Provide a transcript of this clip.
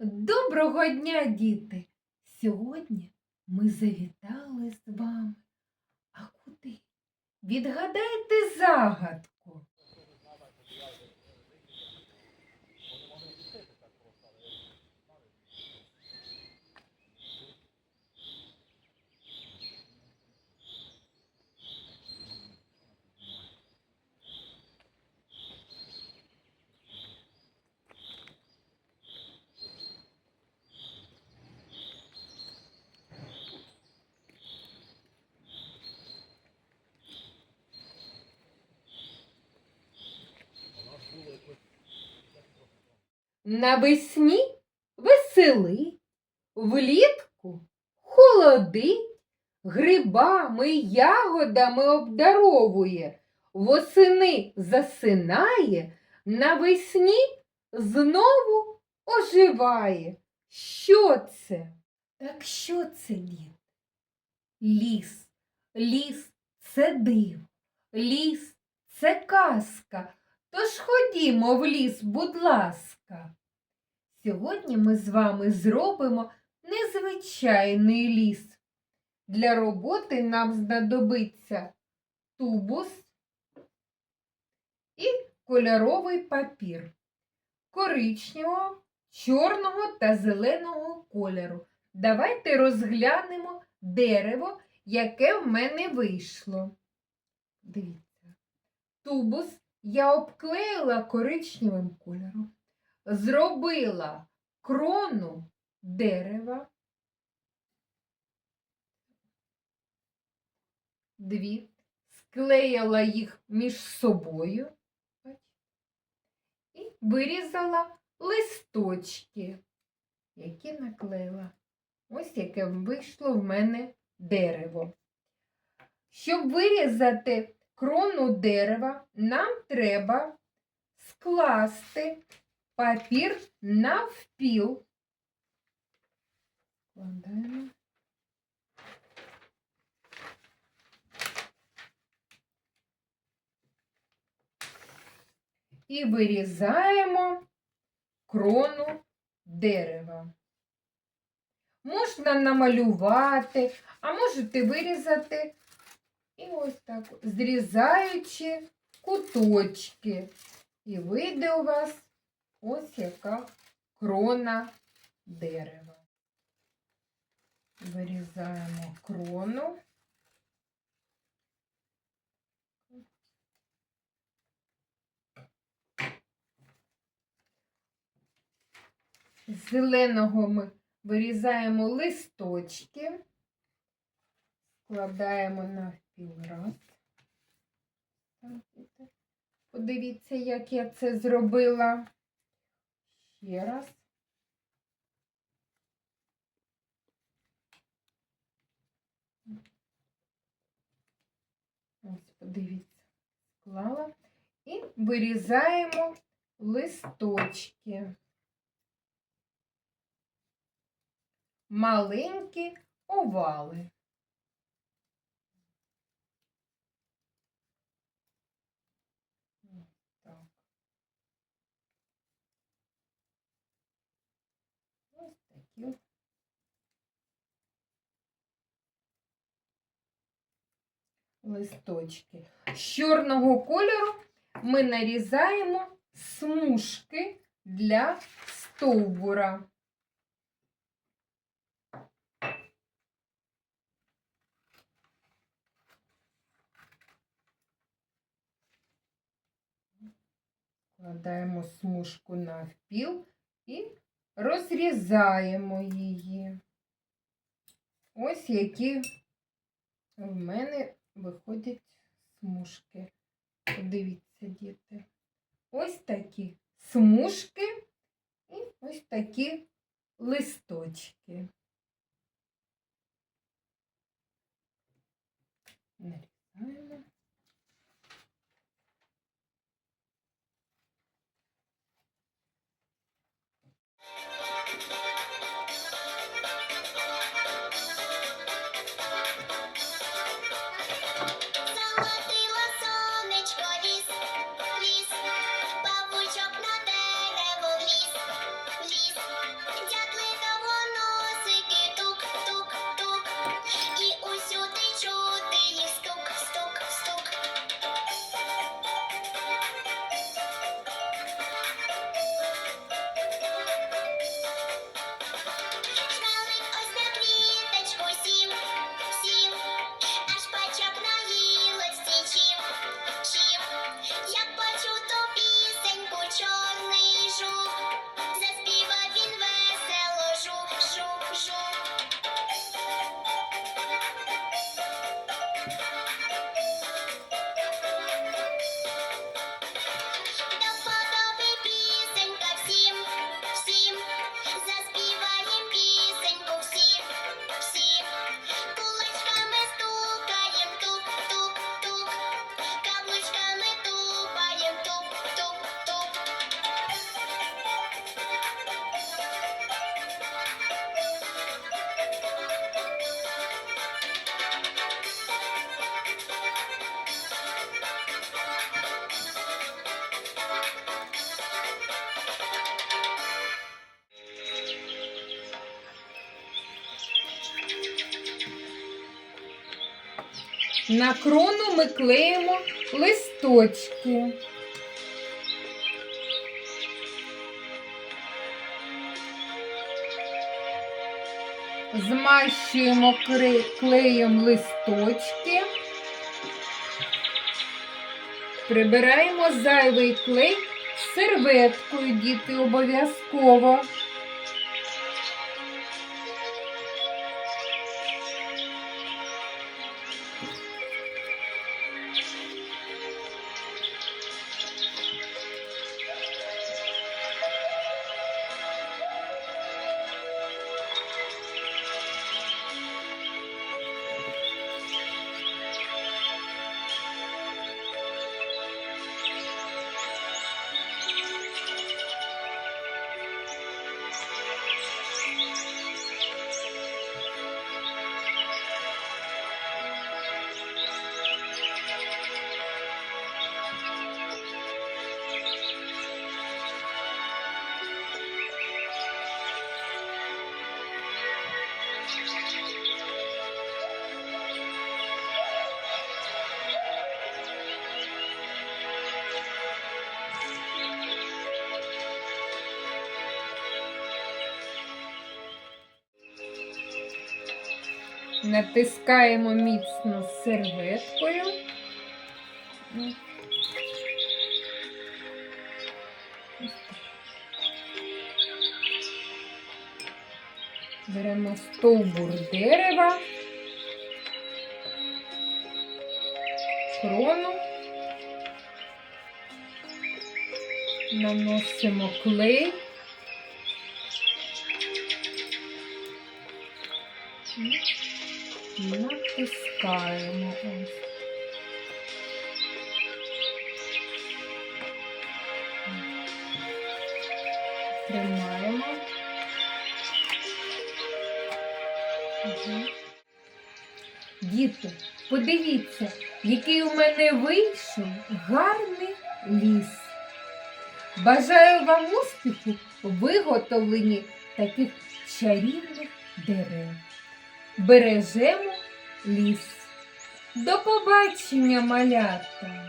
Доброго дня, діти! Сьогодні ми завітали з вами. А куди? Відгадайте загадку. Навесні веселить, влітку холодить, грибами, ягодами обдаровує, восени засинає, навесні знову оживає. Що це? Так що це, дід? Ліс, ліс це диво, ліс це казка. Тож ходімо в ліс, будь ласка. Сьогодні ми з вами зробимо незвичайний ліс. Для роботи нам знадобиться тубус і кольоровий папір коричневого, чорного та зеленого кольору. Давайте розглянемо дерево, яке в мене вийшло. Дивіться, тубус я обклеїла коричневим кольором, зробила крону дерева, дві, склеїла їх між собою і вирізала листочки, які наклеїла. Ось яке вийшло в мене дерево. Щоб вирізати крону дерева нам треба скласти папір навпіл. Складаємо. І вирізаємо крону дерева. Можна намалювати, а можете вирізати і ось так, зрізаючи куточки. І вийде у вас ось яка крона дерева. Вирізаємо крону. З зеленого ми вирізаємо листочки, складаємо навпіл раз. Подивіться, як я це зробила. Ще раз. Ось, подивіться, склала. І вирізаємо листочки. Маленькі овали. Так. Ось такі. Листочки. З чорного кольору ми нарізаємо смужки для стовбура. Складаємо смужку навпіл і розрізаємо її. Ось які в мене виходять смужки. Подивіться, діти. Ось такі смужки і ось такі листочки. Нарізаємо. На крону ми клеїмо листочки. Змащуємо клеєм листочки. Прибираємо зайвий клей серветкою, діти, обов'язково. Натискаємо міцно серветкою. Беремо стовбур дерева, крону, наносимо клей. Натискаємо ось. Тримаємо. Мгм. Діти, подивіться, який у мене вийшов гарний ліс. Бажаю вам успіху у виготовленні таких чарівних дерев. Бережемо ліс. До побачення, малята!